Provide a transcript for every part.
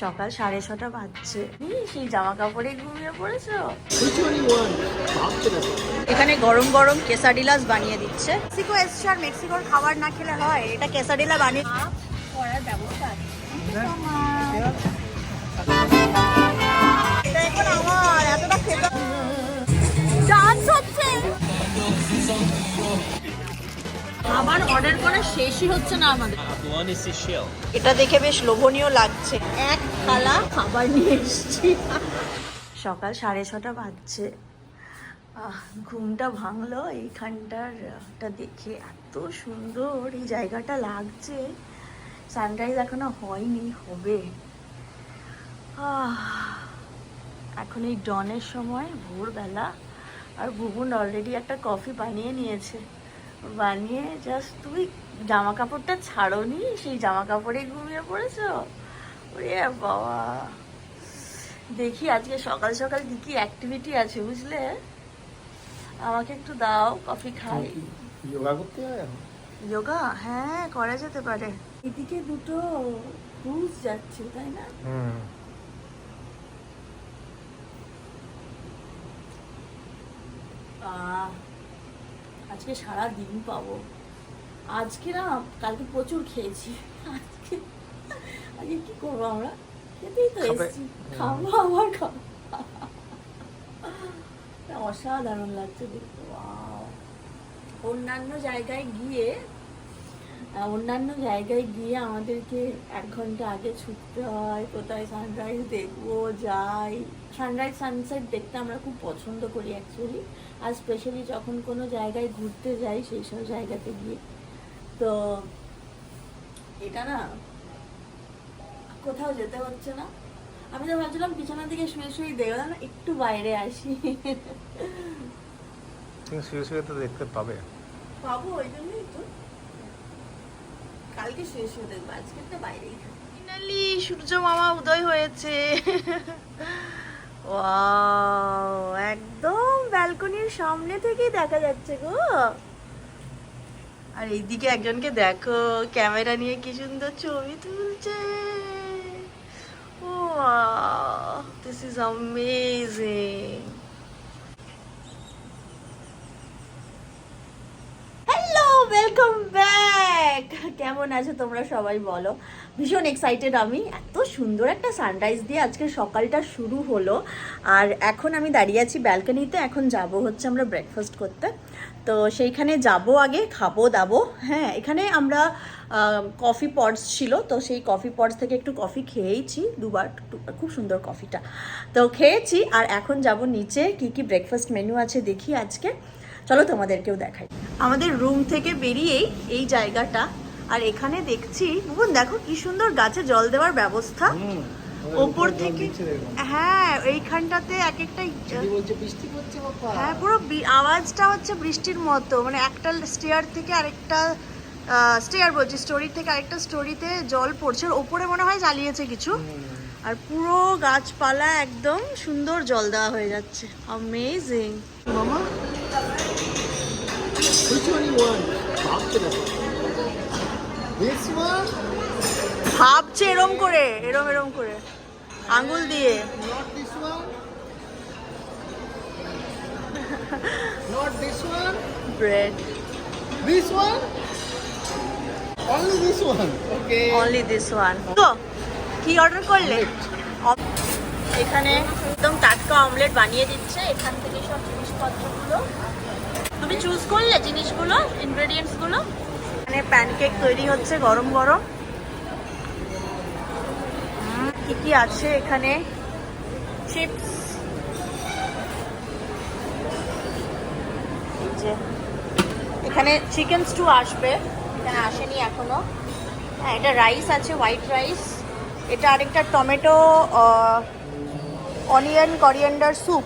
সকাল সাড়ে ছটা বাজছে। সেই জামা কাপড়ে ঘুমিয়ে পড়েছো। এখানে গরম গরম কেসাডিলাস বানিয়ে দিচ্ছে। মেক্সিকো এসছে আর মেক্সিকোর খাবার না খেলে হয় এটা কেসাডিলা বানিয়ে করার ব্যবস্থা এটা এখন আমার এতটা খেতে ডান্স হচ্ছে খাবার অর্ডার করা শেষই হচ্ছে না আমাদের. এটা দেখে বেশ লোভনীয় লাগছে। এক থালা খাবার নিয়ে এসেছি। সকাল সাড়ে ছটা বাজছে। ঘুমটা ভাঙলো এইখানটার, টা দেখে এত সুন্দর এই জায়গাটা লাগছে। সানরাইজ এখনও হয়নি, হবে। এখন এই ডনের সময়, ভোরবেলা। আর ভুবন অলরেডি একটা কফি বানিয়ে নিয়েছে। বানিয়ে জাস্ট তুমি জামা কাপড়টা ছাড়োনি? সেই জামা কাপড়ে ঘুমিয়ে পড়েছো? ওরে বাবা। দেখি আজকে সকাল সকাল কি কি অ্যাক্টিভিটি আছে বুঝলে? আমাকে একটু দাও কফি খাই। যোগা করতে হয় যোগা হ্যাঁ করা যেতে পারে। এদিকে দুটো ক্রুজ যাচ্ছে তাই না? আজকে সারা দিন পাবো। আজকে না কালকে প্রচুর খেয়েছি। আজকে কি করব আমরা? খেতেই তো। এসছি। খাব আবার খাব। অসাধারণ লাগছে দেখতে! অন্যান্য জায়গায় গিয়ে অন্যান্য জায়গায় গিয়ে আমাদেরকে এক ঘণ্টা আগে ছুটতে হয়। কোথায় সানরাইজ দেখব? যাই। সানরাইজ সানসেট দেখতে আমরা খুব পছন্দ করি অ্যাকচুয়ালি আর স্পেশালি যখন কোনো জায়গায় ঘুরতে যাই সেই সব জায়গাতে গিয়ে। তো এটা না কোথাও যেতে হচ্ছে না। আমি তো ভাবছিলাম পিছনের দিকে শুয়ে শুয়ে দেখলাম না একটু বাইরে আসি। তুমি শুয়ে শুয়ে তো দেখতে পাবে। পাবো ওই জন্যই তো। কালকে শুয়ে শুয়ে দেখব আজকে তো বাইরেই ফাইনালি সূর্য মামা উদয় হয়েছে। ওয়াও একদম ব্যালকনির সামনে থেকেই দেখা যাচ্ছে গো। আর এইদিকে একজনকে দেখো ক্যামেরা নিয়ে কি সুন্দর ছবি তুলছে। ও this is amazing hello welcome back কেমন আছো তোমরা সবাই বলো? ভীষণ এক্সাইটেড আমি। এত সুন্দর একটা সানরাইজ দিয়ে আজকে সকালটা শুরু হলো। আর এখন আমি দাঁড়িয়ে আছি ব্যালকনিতে এখন যাব হচ্ছে আমরা ব্রেকফাস্ট করতে। তো সেইখানে যাব আগে, খাব, দাবো। হ্যাঁ এখানে আমরা কফি পটস ছিল। তো সেই কফি পটস থেকে একটু কফি খেয়েইছি দুবার। খুব সুন্দর কফিটা তো খেয়েছি। আর এখন যাব নিচে। কি কি ব্রেকফাস্ট মেনু আছে দেখি আজকে। চলো তোমাদেরকেও দেখাই। আমাদের রুম থেকে বেরিয়েই এই জায়গাটা আর এখানে দেখছি বুবন দেখো কি সুন্দর গাছে জল দেওয়ার ব্যবস্থা। ওপর থেকে হ্যাঁ এইখানটাতে এক একটা হ্যাঁ পুরো আওয়াজটা হচ্ছে বৃষ্টির মতো। মানে একটা স্টেয়ার থেকে আরেকটা স্টেয়ার বলছি স্টোরি থেকে আরেকটা স্টোরিতে জল পড়ছে। ওপরে মনে হয় জ্বালিয়েছে কিছু। আর পুরো গাছপালা একদম সুন্দর জল দেওয়া হয়ে যাচ্ছে। অ্যামেজিং মামা? Which one you want? আছে। This one? ভাবছে এরম করে, এরম এরম করে আঙ্গুল দিয়ে Not this one? Not this one? Bread This one? Only this one. Okay. Only this one তো, কি অর্ডার করলে এখানে একদম টাটকা অমলেট বানিয়ে দিচ্ছে এখান থেকে সব জিনিসপত্রগুলো তুমি চুজ করলে জিনিসগুলো ইনগ্রেডিয়েন্টসগুলো এখানে প্যানকেক তৈরি হচ্ছে গরম গরম। কি কি আছে এখানে? চিপস এখানে চিকেন স্টু আসবে, এখানে আসেনি এখনও। হ্যাঁ এটা রাইস আছে হোয়াইট রাইস এটা আরেকটা টমেটো অনিয়ন করিয়েন্ডার স্যুপ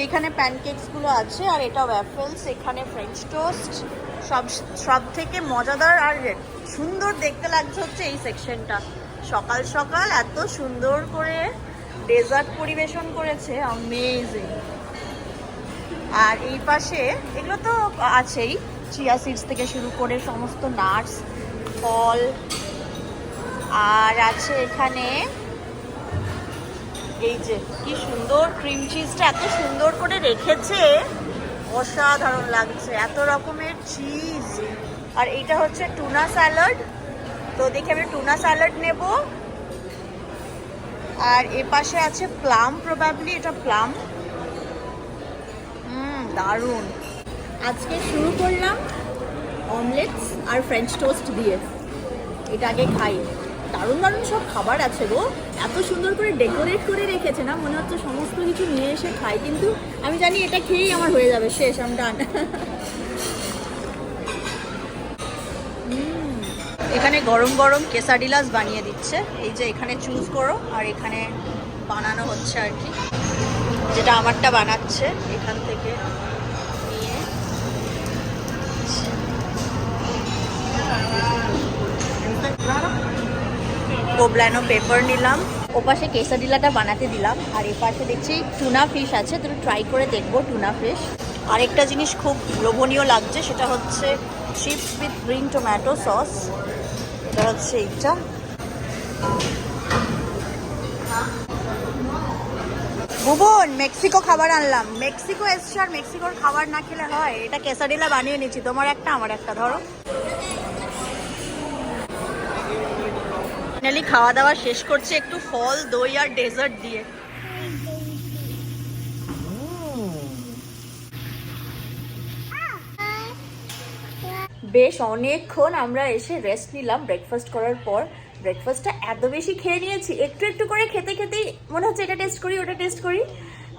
এইখানে প্যানকেকসগুলো আছে, আর এটা ওয়াফেলস এখানে ফ্রেঞ্চ টোস্ট সব সব থেকে মজাদার আর সুন্দর দেখতে লাগছে হচ্ছে এই সেকশনটা সকাল সকাল এত সুন্দর করে ডেজার্ট পরিবেশন করেছে অ্যামেজিং আর এই পাশে, এগুলো তো আছেই চিয়া সিডস থেকে শুরু করে সমস্ত নাটস ফল, আর আছে এখানে এই যে, কি সুন্দর ক্রিম চিজটা এত সুন্দর করে রেখেছে। অসাধারণ লাগছে, এত রকমের চিজ আর এইটা হচ্ছে টুনা স্যালাড তো দেখি আমি টুনা স্যালাড নেব। আর এ পাশে আছে প্লাম প্রবাবলি এটা প্লাম হুম, দারুণ। আজকে শুরু করলাম অমলেটস আর ফ্রেঞ্চ টোস্ট দিয়ে। এটা আগে খাই। দারুণ দারুণ সব খাবার আছে গো। এত সুন্দর করে ডেকোরেট করে রেখেছে না? মনে হচ্ছে সমস্ত কিছু নিয়ে এসে খাই, কিন্তু আমি জানি এটা খেয়েই আমার হয়ে যাবে শেষ আমি ডান এখানে গরম গরম কেসাডিলাস বানিয়ে দিচ্ছে। এই যে এখানে চুজ করো, আর এখানে বানানো হচ্ছে আর কি। যেটা আমারটা বানাচ্ছে, এখান থেকে নিয়ে। কোবলানো পেপার নিলাম। ওপাশে কেসাডিলাটা বানাতে দিলাম। আর এপাশে দেখছি টুনা ফিশ আছে তো ট্রাই করে দেখব টুনা ফিশ। আরেকটা জিনিস খুব লোভনীয় লাগছে, সেটা হচ্ছে chips with green tomato sauce এটা হচ্ছে এইটা। ভুবন, মেক্সিকো খাবার আনলাম। মেক্সিকো এসছে আর মেক্সিকোর খাবার না খেলে হয়। এটা কেসাডিলা বানিয়ে নিচ্ছি। তোমার একটা, আমার একটা, ধরো। ফাইনালি খাওয়া দাওয়া শেষ করছি একটু ফল, দই আর ডেজার্ট দিয়ে। বেশ, অনেকক্ষণ আমরা এসে রেস্ট নিলাম। ব্রেকফাস্ট করার পর ব্রেকফাস্টটা এত বেশি খেয়ে নিয়েছি। একটু একটু করে খেতে খেতেই মনে হচ্ছে এটা টেস্ট করি, ওটা টেস্ট করি।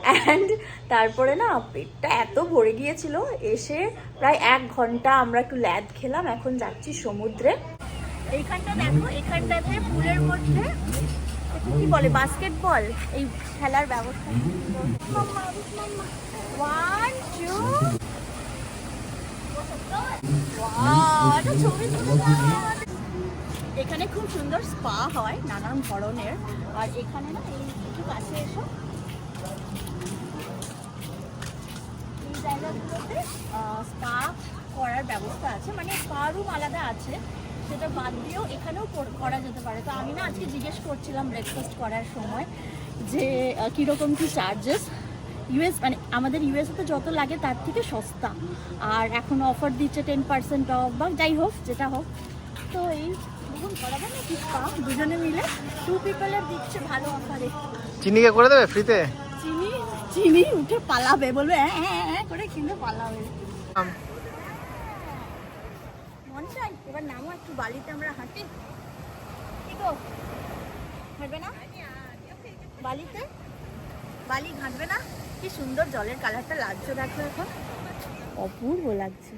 অ্যান্ড তারপরে না, পেটটা এত ভরে গিয়েছিল। এসে প্রায় এক ঘণ্টা আমরা একটু ল্যাদ খেলাম। এখন যাচ্ছি সমুদ্রে। এইখানটা দেখো এখানটাতে পুলের মধ্যে কি বলে বাস্কেটবল এই খেলার ব্যবস্থা। ওয়ান টু এখানে খুব সুন্দর স্পা হয়, নানান ধরনের। আর এখানে না, এই একটু কাছে এসো। এই জায়গাগুলোতে স্পা করার ব্যবস্থা আছে মানে স্পা রুম আলাদা আছে। সেটা বাদ দিয়েও এখানেও কর- যেতে পারে। তো আমি না আজকে জিজ্ঞেস করছিলাম ব্রেকফাস্ট করার সময় যে কীরকম কী চার্জেস ইউএস মানে আমাদের ইউএসএতে যত লাগে তার থেকে সস্তা। আর এখন অফার দিচ্ছে টেন পার্সেন্ট অফ বা যাই হোক যেটা হোক। তো এই দেখুন করাবে না কি দুজনে মিলে টু পিপলের দিচ্ছে ভালো অফারে চিনিকে করে দেবে? ফ্রিতে চিনি চিনি উঠে পালাবে বলবে হ্যাঁ হ্যাঁ হ্যাঁ করে কিনে পালাবে। মন এবার নামো, একটু বালিতে আমরা হাঁটি। কি গো? হাঁটবে না? বালিতে? বালি ঘাঁটবে না? কি সুন্দর জলের কালারটা লাগছে দেখো এখন। অপূর্ব লাগছে।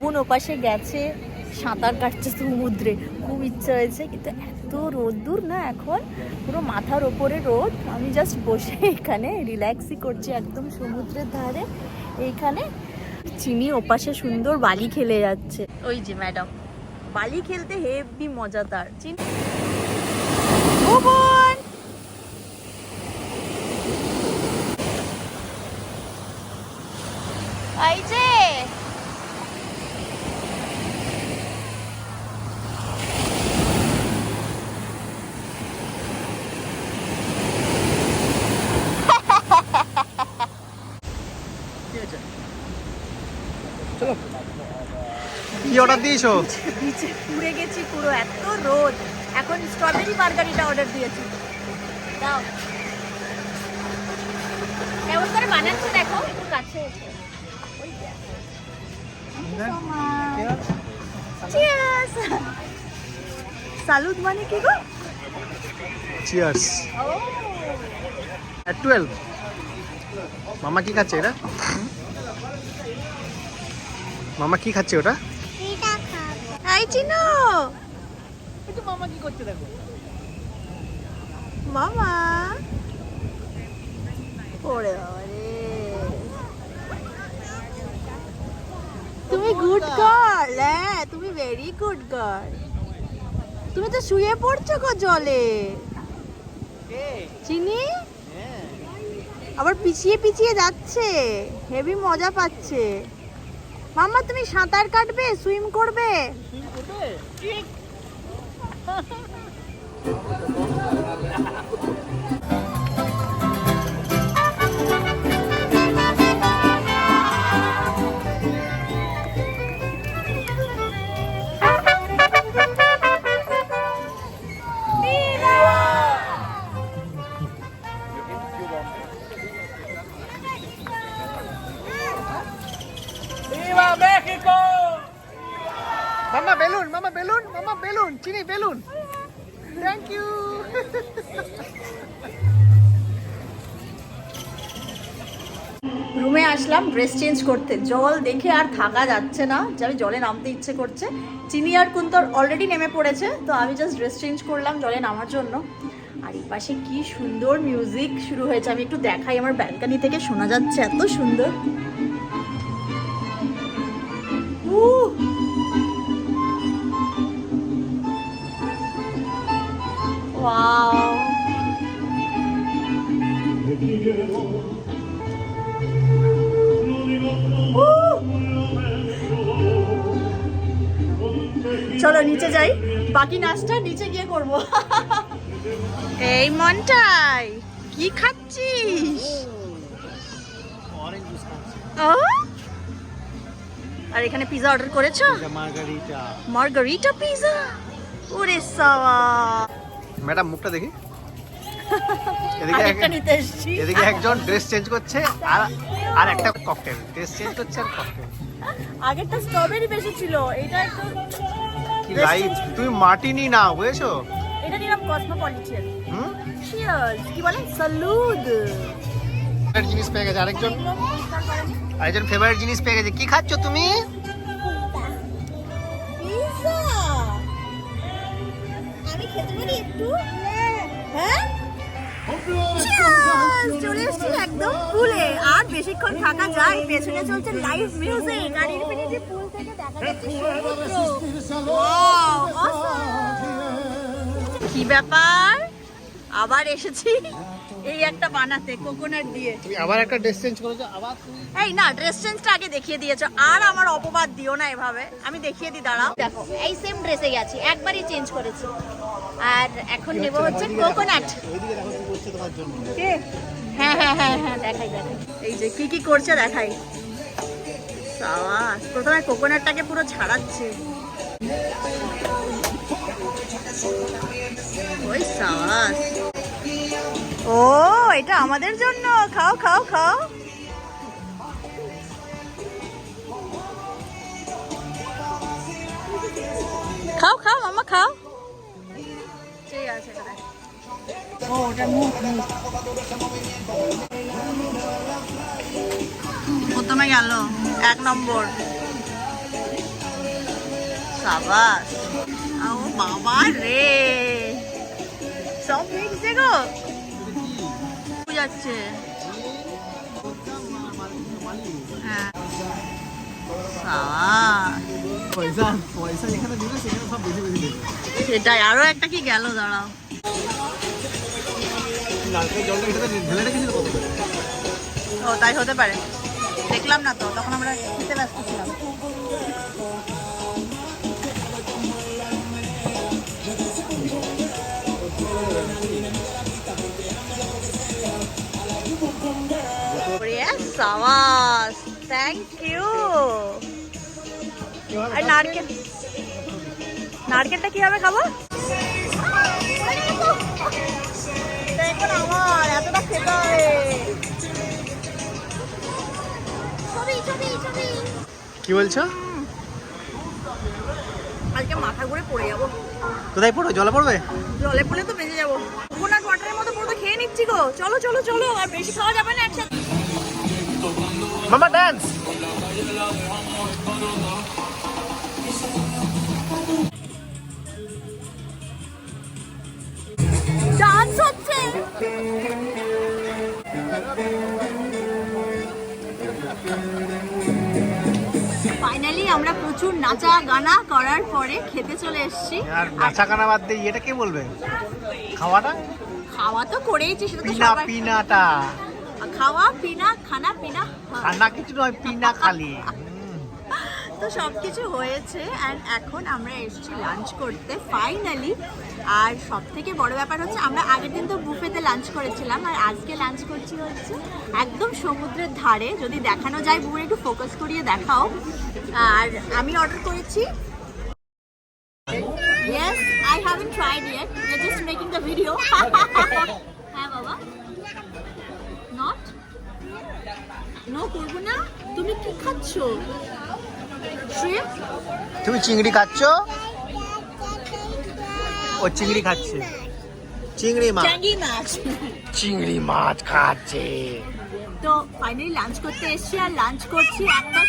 বোন ওপাশে গেছে, সাঁতার কাটছে সমুদ্রে। খুব ইচ্ছা হয়েছে, কিন্তু এত রোদ্দুর না এখন? পুরো মাথার ওপরে রোদ। আমি জাস্ট বসে এখানে রিল্যাক্সই করছি একদম সমুদ্রের ধারে। এইখানে চিনি ওপাশে সুন্দর বালি খেলে যাচ্ছে। ওই যে ম্যাডাম বালি খেলতে হেভি মজাদার চিনি ভুবন এই যে চলো কি অর্ডার দিয়েছ? নিচে পুড়ে গেছি পুরো এত রোদ। এখন স্ট্রবেরি মার্গারিটা অর্ডার দিয়েছি। দাও। কেমন করে বানাচ্ছে দেখো একটু কাছে! সালুদ মানে কি গো? চিয়ার্স অ্যাট টুয়েলভ মামা কি খাচ্ছে এটা? মামা কি খাচ্ছে ওটা? চিনো একটু মামা কি করছে দেখো। মামা। ওরে তুমি গুড গার্ল হ্যাঁ তুমি ভেরি গুড গার্ল তুমি তো শুয়ে পড়ছো গো জলে। চিনি? আবার পিছিয়ে পিছিয়ে যাচ্ছে হেভি মজা পাচ্ছে। মাম্মা তুমি সাঁতার কাটবে সুইম করবে? মামা বেলুন, চিনি বেলুন। থ্যাংক ইউ রুমে আসলাম ড্রেস চেঞ্জ করতে। জল দেখে আর থাকা যাচ্ছে না, যে আমি জলে নামতে ইচ্ছে করছে। চিনি আর কুন্তর অলরেডি নেমে পড়েছে, তো আমি জাস্ট ড্রেস চেঞ্জ করলাম জলে নামার জন্য। আর এই পাশে কি সুন্দর মিউজিক শুরু হয়েছে, আমি একটু দেখাই আমার ব্যালকানি থেকে, শোনা যাচ্ছে এত সুন্দর। চলো নিচে যাই। বাকি নাচটা নিচে গিয়ে করব। এই মনটাই কি খাচ্ছিস? আর এখানে পিজা অর্ডার করেছ? মার্গারিটা মার্গারিটা পিজা ওরে সাওয়া ম্যাডাম মুখটা দেখি। এদিকে এদিকে একজন ড্রেস চেঞ্জ করছে আর আর একটা ককটেল ড্রেস চেঞ্জ করছে আর ককটেল আগেরটা স্ট্রবেরি বেশি ছিল এটা একটু কি change- তুমি মাটিনি না বুঝেছ? এটা নিলাম কসমোপলিটন হুম? চিয়ার্স কি বলে? সালুদ ফেভারিট জিনিস পেয়ে গেছে আরেকজন। আরেকজন ফেভারিট জিনিস পেয়ে গেছে। কি খাচ্ছ তুমি? খেতে পারি একটু হ্যাঁ? চলে এসেছি একদম পুলে। আর বেশিক্ষণ থাকা যায় পেছনে চলছে লাইভ মিউজিক আর পুল থেকে দেখা যাচ্ছে! কি ব্যাপার? আবার এসেছি? এই একটা বানাতে কোকোনাট দিয়ে। তুমি আবার একটা ড্রেস চেঞ্জ করেছ আবার এই না ড্রেস চেঞ্জটা আগে দেখিয়ে দিয়েছ। আর আমার অপবাদ দিও না এভাবে। আমি দেখিয়ে দিই দাঁড়াও। দেখো এই সেম ড্রেসে গেছি একবারই চেঞ্জ করেছি। আর এখন নেব হচ্ছে কোকোনাট হ্যাঁ হ্যাঁ হ্যাঁ হ্যাঁ দেখাই দেখাই। এই যে কি কি করছে দেখাই। সাবাস, প্রথমে কোকোনাটটাকে পুরো ছাড়াচ্ছে। ওই সাবাস। ও, এটা আমাদের জন্য। খাও খাও খাও। খাও খাও, মামা, খাও। ওটা প্রথমে গেল এক নম্বর। সাবাস। ও বাবা রে। সব মিটছে গো। যাচ্ছে। হ্যাঁ। পয়সা পয়সা যেখানে দিবে সেখানে সব বেশি বেশি দেবে সেটাই, আরও একটা কি গেল, দাঁড়াও। ও, তাই হতে পারে। দেখলাম না তো, তখন আমরা খেতে ব্যস্ত ছিলাম। সাবাস থ্যাংক ইউ আর নারকেল। নারকেলটা কীভাবে খাব? আমার এতটা খেতে হবে। কি বলছো? আজকে মাথা ঘুরে পড়ে যাব। কোথায় পড়ো জলে পড়বে? জলে পড়লে তো বেঁচে যাব। কোকোনাট ওয়াটারের মতো পুরো তো খেয়ে নিচ্ছি গো। চলো চলো চলো আর বেশি খাওয়া যাবে না একসাথে। মামা ডান্স ফাইনালি আমরা প্রচুর নাচা গানা করার পরে খেতে চলে এসেছি আর নাচা গানা বাদ দিয়ে এটা কে বলবে খাওয়াটা খাওয়া তো করেইছি সেটা তো পিনা সবাই পিনাটা খাওয়া পিনা খানা পিনা হ্যাঁ। খানা কিছু নয় পিনা খালি। তো সব কিছু হয়েছে অ্যান্ড এখন আমরা এসেছি লাঞ্চ করতে ফাইনালি আর সব থেকে বড় ব্যাপার হচ্ছে আমরা আগের দিন তো বুফেতে লাঞ্চ করেছিলাম আর আজকে লাঞ্চ করছি হচ্ছে একদম সমুদ্রের ধারে। যদি দেখানো যায় বুফে একটু ফোকাস করিয়ে দেখাও। আর আমি অর্ডার করেছি। Yes, I haven't tried yet. We're just making the video. হ্যাঁ বাবা। নট নো করব না। তুমি কি খাচ্ছ? তুমি চিংড়ি খাচ্ছ? ও চিংড়ি খাচ্ছে। চিংড়ি মাছ চ্যাঙ্গি মাছ। চিংড়ি মাছ খাচ্ছে। তো ফাইনালি লাঞ্চ করতে এসেছি আর লাঞ্চ করছি একটা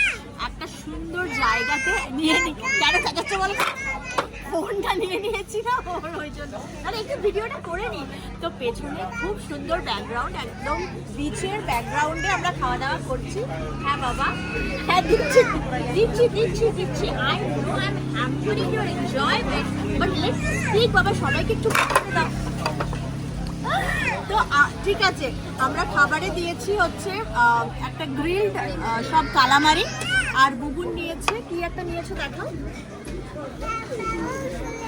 একটা সুন্দর জায়গাতে নিয়ে নি কেন খাচ্ছে বলো? ফোনটা নিয়ে নিয়েছি না ওর ওই জন্য। আরে, একটু ভিডিওটা করে নি। তো পেছনে খুব সুন্দর ব্যাকগ্রাউন্ড একদম বিচের ব্যাকগ্রাউন্ডে আমরা খাওয়া দাওয়া করছি। হ্যাঁ বাবা। হ্যাঁ দিচ্ছি দিচ্ছি দিচ্ছি দিচ্ছি। I know I am hampering your enjoyment but let's speak বাবা, সবাইকে একটু করে দাও। তো ঠিক আছে। আমরা খাবারে দিয়েছি হচ্ছে একটা গ্রিলড সব কালামারি আর বুবুন নিয়েছে। কি একটা নিয়েছে দেখো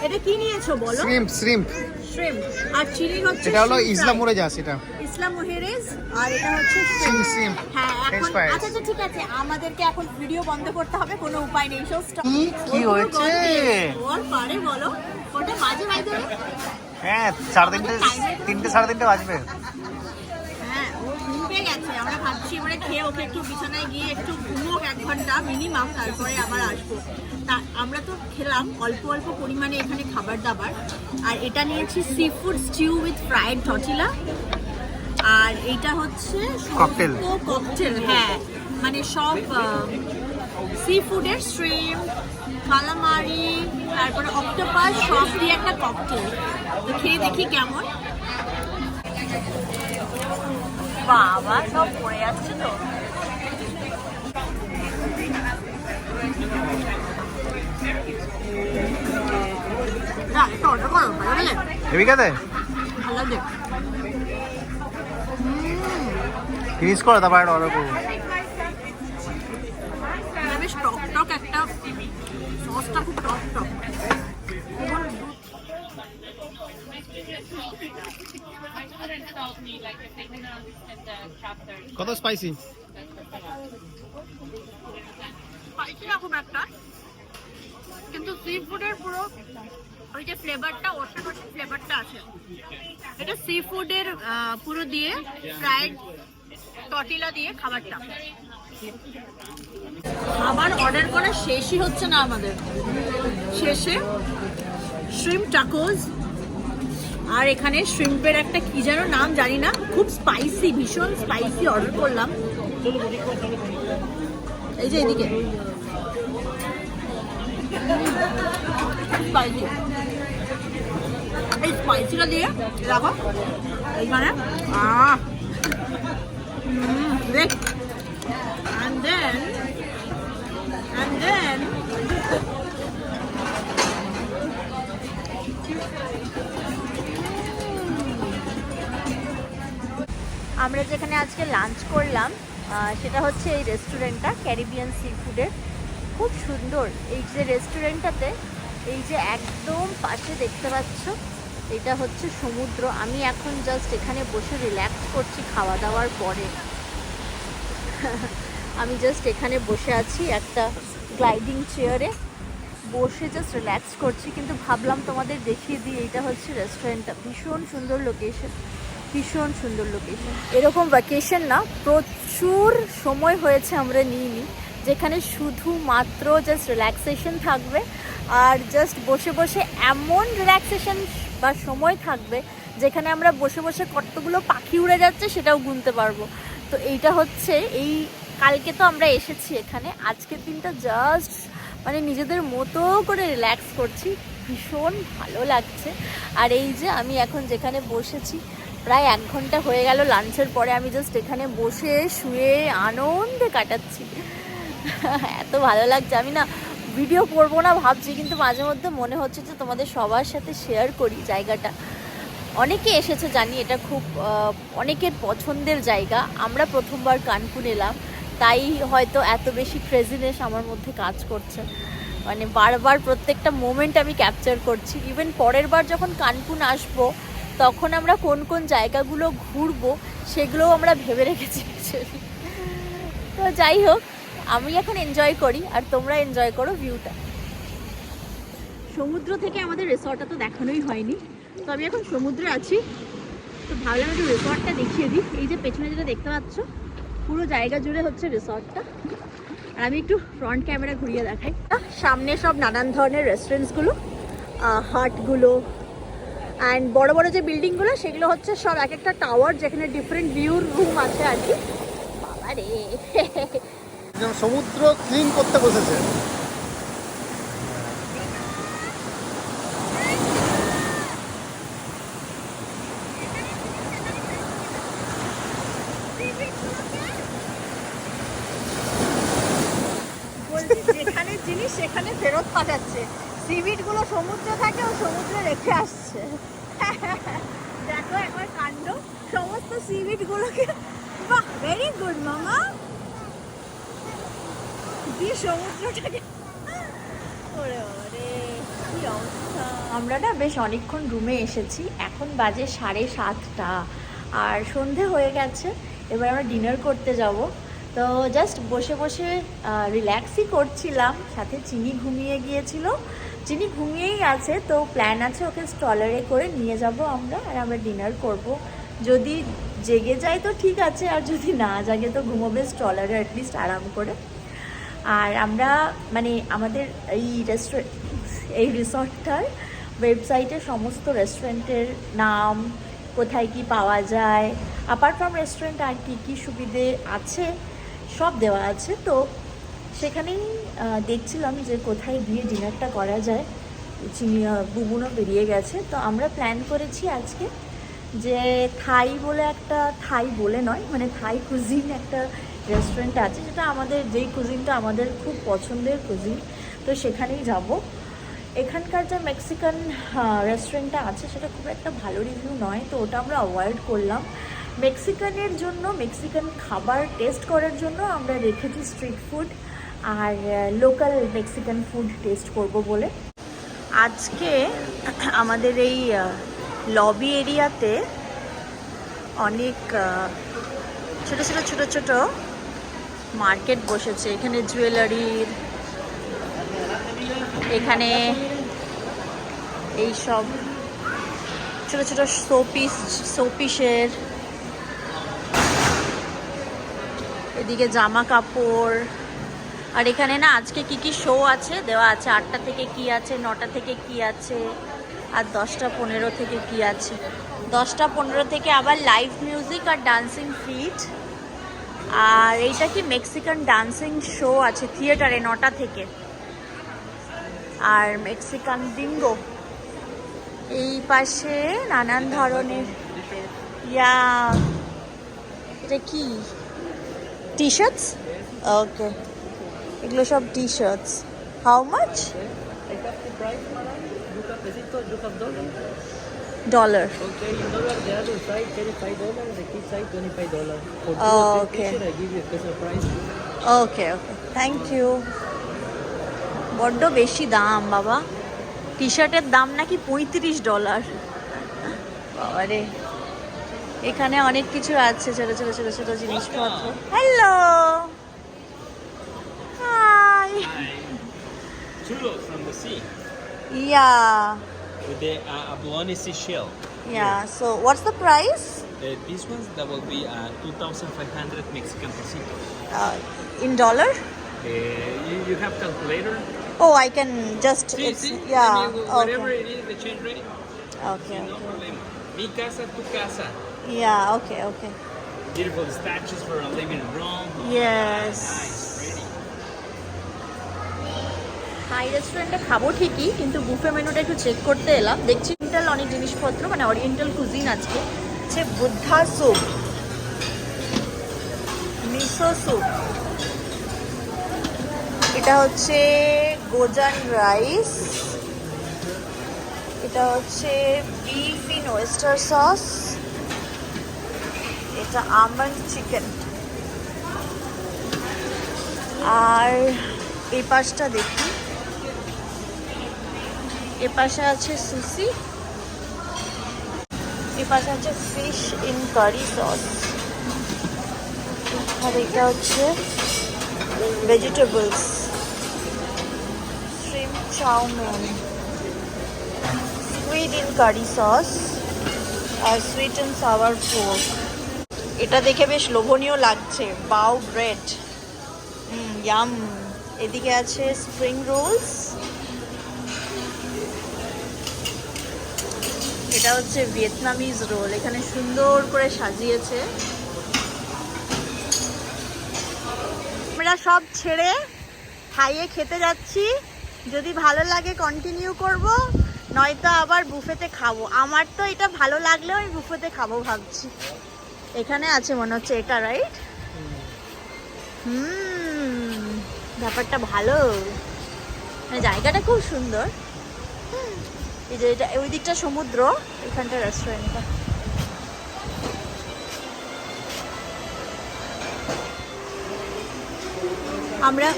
এটা কি নিয়েছো বলো? শ্রিম্প শ্রিম্প শ্রিম আর চিলি হচ্ছে এটা হলো ইসলাম মোড়ে যাস এটা। ইসলাম ওহেরেজ আর এটা হচ্ছে। Shrimp, shrimp, হ্যাঁ এখন আচ্ছা আচ্ছা ঠিক আছে। আমাদেরকে এখন ভিডিও বন্ধ করতে হবে কোনো উপায় নেই। সব stop। কি? কি হয়েছে? ওর পারে বলো। ওটা মাঝে মাঝে হ্যাঁ সাড়ে তিনটে তিনটে সাড়ে তিনটে বাজবে। হ্যাঁ গেছে। আমরা ভাবছি এবারে খেয়ে ওকে একটু বিছানায় গিয়ে একটু ঘুমোক এক ঘণ্টা মিনিমাম তারপরে আবার আসব। তা আমরা তো খেলাম অল্প অল্প পরিমাণে এখানে খাবার দাবার। আর এটা নিয়েছি seafood stew with fried tortilla আর এটা হচ্ছে Cocktail. ককটেল হ্যাঁ। মানে সব সি ফুডের স্ট্রিম কালামারি তারপরে অক্টোপাস সব দিয়ে একটা ককটেল তো খেয়ে দেখি কেমন। বাবা সব পড়ে যাচ্ছে তো। না এটা অর্ডার করো ভালো লাগে হেবি খেতে ফিনিশ করো। তারপর একটা অর্ডার করব বেশ টক টক একটা সসটা খুব টক টক কত স্পাইসি স্পাইসি না খুব একটা কিন্তু সি ফুডের পুরো ওই যে ফ্লেভারটা অসাধারণ ফ্লেভারটা আছে। এটা সি ফুডের পুরো দিয়ে ফ্রাইড টটিলা দিয়ে খাবারটা। খাবার অর্ডার করা শেষই হচ্ছে না আমাদের। শেষে শ্রিম টাকোজ আর এখানে শ্রিম্পের একটা কি যেন নাম জানি না, খুব স্পাইসি ভীষণ স্পাইসি অর্ডার করলাম। এই যে এদিকে। স্পাইসি স্পাইসিটা দিয়ে এইখানে আমরা যেখানে আজকে লাঞ্চ করলাম সেটা হচ্ছে এই রেস্টুরেন্টটা ক্যারিবিয়ান সি ফুডের খুব সুন্দর। এই যে রেস্টুরেন্টটাতে এই যে একদম পাশে দেখতে পাচ্ছ এটা হচ্ছে সমুদ্র। আমি এখন জাস্ট এখানে বসে রিল্যাক্স করছি খাওয়া দাওয়ার পরে। আমি জাস্ট এখানে বসে আছি একটা গ্লাইডিং চেয়ারে বসে জাস্ট রিল্যাক্স করছি, কিন্তু ভাবলাম তোমাদের দেখিয়ে দিই, এইটা হচ্ছে রেস্টুরেন্টটা ভীষণ সুন্দর লোকেশন ভীষণ সুন্দর লোকেশন এরকম ভ্যাকেশন না, প্রচুর সময় হয়েছে আমরা নিইনি। যেখানে শুধুমাত্র জাস্ট রিল্যাক্সেশন থাকবে। আর জাস্ট বসে বসে এমন রিল্যাক্সেশন বা সময় থাকবে যেখানে আমরা বসে বসে কতগুলো পাখি উড়ে যাচ্ছে সেটাও গুনতে পারব। তো এইটা হচ্ছে এই কালকে তো আমরা এসেছি এখানে, আজকের দিনটা জাস্ট মানে নিজেদের মতো করে রিল্যাক্স করছি, ভীষণ ভালো লাগছে। আর এই যে আমি এখন যেখানে বসেছি, প্রায় এক ঘণ্টা হয়ে গেল লাঞ্চের পরে, আমি জাস্ট এখানে বসে শুয়ে আনন্দে কাটাচ্ছি। এত ভালো লাগছে, আমি না ভিডিও করব না ভাবছি, কিন্তু মাঝে মধ্যে মনে হচ্ছে যে তোমাদের সবার সাথে শেয়ার করি জায়গাটা। অনেকে এসেছে জানি, এটা খুব অনেকের পছন্দের জায়গা। আমরা প্রথমবার কানপুর এলাম, তাই হয়তো এত বেশি ক্রেজিনেস আমার মধ্যে কাজ করছে। মানে বারবার প্রত্যেকটা মোমেন্ট আমি ক্যাপচার করছি। ইভেন পরের বার যখন কানপুন আসব, তখন আমরা কোন কোন জায়গাগুলো ঘুরবো, সেগুলোও আমরা ভেবে রেখেছি তো যাই হোক আমি এখন এনজয় করি আর তোমরা এনজয় করো ভিউটা সমুদ্র থেকে আমাদের রিসর্টটা তো দেখানোই হয়নি। তো আমি এখন সমুদ্রে আছি। তো ভাবলাম একটু রিসর্টটা দেখিয়ে দিই। এই যে পেছনে যেটা দেখতে পাচ্ছ পুরো জায়গা জুড়ে হচ্ছে রিসর্টটা আর আমি একটু ফ্রন্ট ক্যামেরা ঘুরিয়ে দেখাই। সামনে সব নানান ধরনের রেস্টুরেন্টসগুলো হাটগুলো অ্যান্ড বড় বড় যে বিল্ডিংগুলো সেগুলো হচ্ছে সব এক একটা টাওয়ার যেখানে ডিফারেন্ট ভিউর রুম আছে আর কি। বাবা রে সমুদ্র ক্লিন করতে বসেছে বলছি যেখানে জিনিস সেখানে ফেরত পাঠাচ্ছে সিভিটগুলো সমুদ্রে থাকে ও সমুদ্রে রেখে আসছে দেখো একবার কাণ্ড সমস্ত সিভিট গুলোকে বাহ ভেরি গুড মামা দিয়ে সমুদ্রটাকে। ওরে ওরে কি অবস্থা। আমরা না বেশ অনেকক্ষণ রুমে এসেছি, এখন বাজে সাড়ে সাতটা, আর সন্ধে হয়ে গেছে, এবার আমরা ডিনার করতে যাব। তো জাস্ট বসে বসে রিল্যাক্সই করছিলাম, সাথে চিনি ঘুমিয়ে গিয়েছিল। চিনি ঘুমিয়েই আছে, তো প্ল্যান আছে ওকে স্টলারে করে নিয়ে যাব আমরা, আর আমরা ডিনার করব। যদি জেগে যায় তো ঠিক আছে, আর যদি না জাগে তো ঘুমোবে স্টলারে অ্যাটলিস্ট আরাম করে। আর আমরা মানে আমাদের এই রেস্টুরেন্ট এই রিসর্টটার ওয়েবসাইটে সমস্ত রেস্টুরেন্টের নাম, কোথায় কি পাওয়া যায় আপার্ট ফ্রম রেস্টুরেন্ট আর কী কী সুবিধে আছে, সব দেওয়া আছে। তো সেখানেই দেখছিলাম যে কোথায় গিয়ে ডিনারটা করা যায়। বুবুনও বেরিয়ে গেছে। তো আমরা প্ল্যান করেছি আজকে যে থাই বলে একটা, থাই বলে নয় মানে থাই কুজিন একটা রেস্টুরেন্ট আছে, যেটা আমাদের যেই কুজিনটা আমাদের খুব পছন্দের কুজিন তো সেখানেই যাব। এখানকার যে মেক্সিকান রেস্টুরেন্টটা আছে, সেটা খুব একটা ভালো রিভিউ নয়, তো ওটা আমরা অ্যাভয়েড করলাম। মেক্সিকানের জন্য মেক্সিকান খাবার টেস্ট করার জন্য আমরা রেখেছি স্ট্রিট ফুড আর লোকাল মেক্সিকান ফুড টেস্ট করব বলে। আজকে আমাদের এই লবি এরিয়াতে অনেক ছোট ছোট ছোট ছোট মার্কেট বসেছে, এখানে জুয়েলারির এখানে এই সব ছোট ছোট শোপিস, শোপিসের, এদিকে জামা কাপড়, আর এখানে না আজকে কি কি শো আছে? দেওয়া আছে আটটা থেকে কি আছে, নটা থেকে কি আছে, আর দশটা পনেরো থেকে কি আছে। দশটা পনেরো থেকে আবার লাইভ মিউজিক আর ডান্সিং ফিট আর এইটা কি মেক্সিকান ডান্সিং শো আছে থিয়েটারে নটা থেকে। আর মেক্সিকান ডিঙ্গো এই পাশে নানান ধরনের ইয়া এটা কি? টি শার্টস ওকে এগুলো সব T shirts how much You you dollar. Okay, in dollar, the adult side, thirty-five dollar, the kid side, twenty-five dollar. For Oh, okay. picture, I give you a special price. Okay okay thank you বড্ড বেশি দাম বাবা টি শার্টের দাম নাকি পঁয়ত্রিশ dollar বাবারে এখানে অনেক কিছু আছে ছোট ছোট ছোট ছোট জিনিসপত্র hello hi Chulo with the uh, abalone shell. Yeah, so what's the price? Uh, these ones that will be uh, 2,500 Mexican pesos. Uh, in dollar? Uh, you, you have calculator? Oh, I can just. See, it's, see? Yeah. I mean, whatever okay. it is, the change rate. Okay. No problem. Mi casa, tu casa. Yeah. Okay. Okay. Beautiful statues for a living room. Yes. Nice. Hi রেস্টুরেন্টে খাব ঠিকই, কিন্তু buffet মেনুটা একটু check করতে এলাম। দেখছি oriental অনেক জিনিসপত্র মানে অরিয়েন্টাল কুজিন আজকে। হচ্ছে বুদ্ধা স্যুপ মিসো স্যুপ এটা হচ্ছে গোজান রাইস এটা হচ্ছে বিফ ইন ওয়েস্টার সস এটা আমন্ড চিকেন আর এই পাশটা দেখি। এ পাশে আছে সুসি, এ পাশে আছে ফিশ ইন কারি সস আর এটা হচ্ছে vegetables shrimp chow mein sweet in curry sauce R sweet and sour pork এটা দেখে বেশ লোভনীয় লাগছে বাউ ব্রেড। ইয়াম এদিকে আছে স্প্রিং রোলস এটা হচ্ছে ভিয়েতনামিজ রোল। এখানে সুন্দর করে সাজিয়েছে। আমরা সব ছেড়ে খাইয়ে খেতে যাচ্ছি। যদি ভালো লাগে কন্টিনিউ করব, নয়তো আবার বুফেতে খাব। আমার তো এটা ভালো লাগলেও আমি বুফেতে খাব ভাবছি। এখানে আছে মনে হচ্ছে এটা রাইট হুম, ব্যাপারটা ভালো। জায়গাটা খুব সুন্দর। এই যে এটা, ওই দিকটা সমুদ্র, এখানটা রেস্টুরেন্টটা আমরা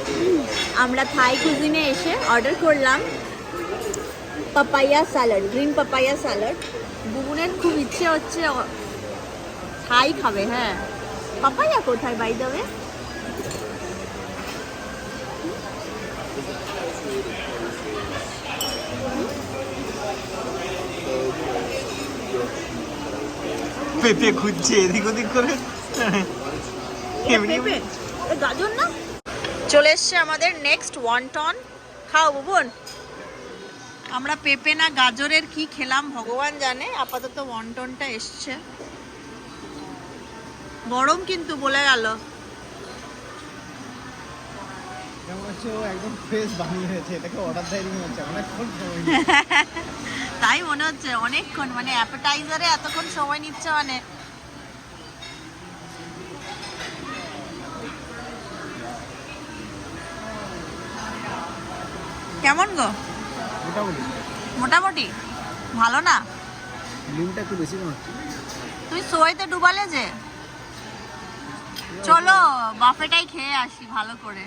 আমরা থাই কুজিনে এসে অর্ডার করলাম papaya salad green papaya salad বুবুনের খুব ইচ্ছে হচ্ছে থাই খাবে হ্যাঁ। পাপাইয়া কোথায় বাই দেবে পেঁপে খুঁজছে, এদিক ওদিক করে। গাজর না? চলে এসছে আমাদের নেক্সট ওয়ান টন খাও বুবুন। আমরা পেঁপে না গাজরের কি খেলাম, ভগবান জানে। আপাতত ওয়ান্টনটা এসছে। গরম কিন্তু বলে গেল। কেমন হচ্ছে? ও একদম ফ্রেশ বানিয়ে হয়েছে। এটাকে অর্ডার দেয়নি মনে হচ্ছে। অনেকক্ষণ সময় তাই মনে হচ্ছে অনেকক্ষণ মানে অ্যাপেটাইজারে এতক্ষণ সময় নিচ্ছে মানে। কেমন গো? মোটামুটি। মোটামুটি? ভালো না? লিমটা একটু বেশি মনে হচ্ছে। তুই সোয়েতে ডুবালে যে? চলো বাফেটাই খেয়ে আসি ভালো করে।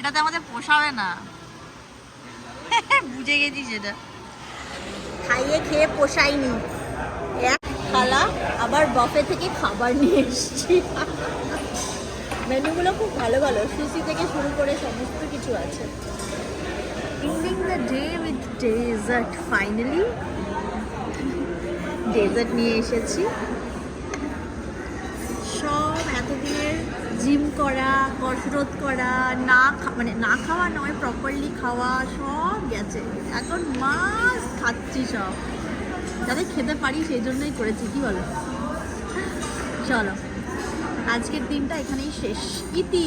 এটাতে আমাদের পোষাবে না। বুঝে গেছি সেটা। খাইয়ে খেয়ে পোষাইনি। এক খালা আবার বফে থেকে খাবার নিয়ে এসছি। মেনুগুলো খুব ভালো ভালো। সুশি থেকে শুরু করে সমস্ত কিছু আছে। Ending the day with dessert, finally. Dessert নিয়ে এসেছি। সব এতদিনের জিম করা, কসরত করা, না মানে না খাওয়া নয় প্রপারলি খাওয়া সব গেছে। এখন মাছ খাচ্ছি সব। যাতে খেতে পারি সেই জন্যই করেছি, কি বলো? চলো, আজকের দিনটা এখানেই শেষ। ইতি!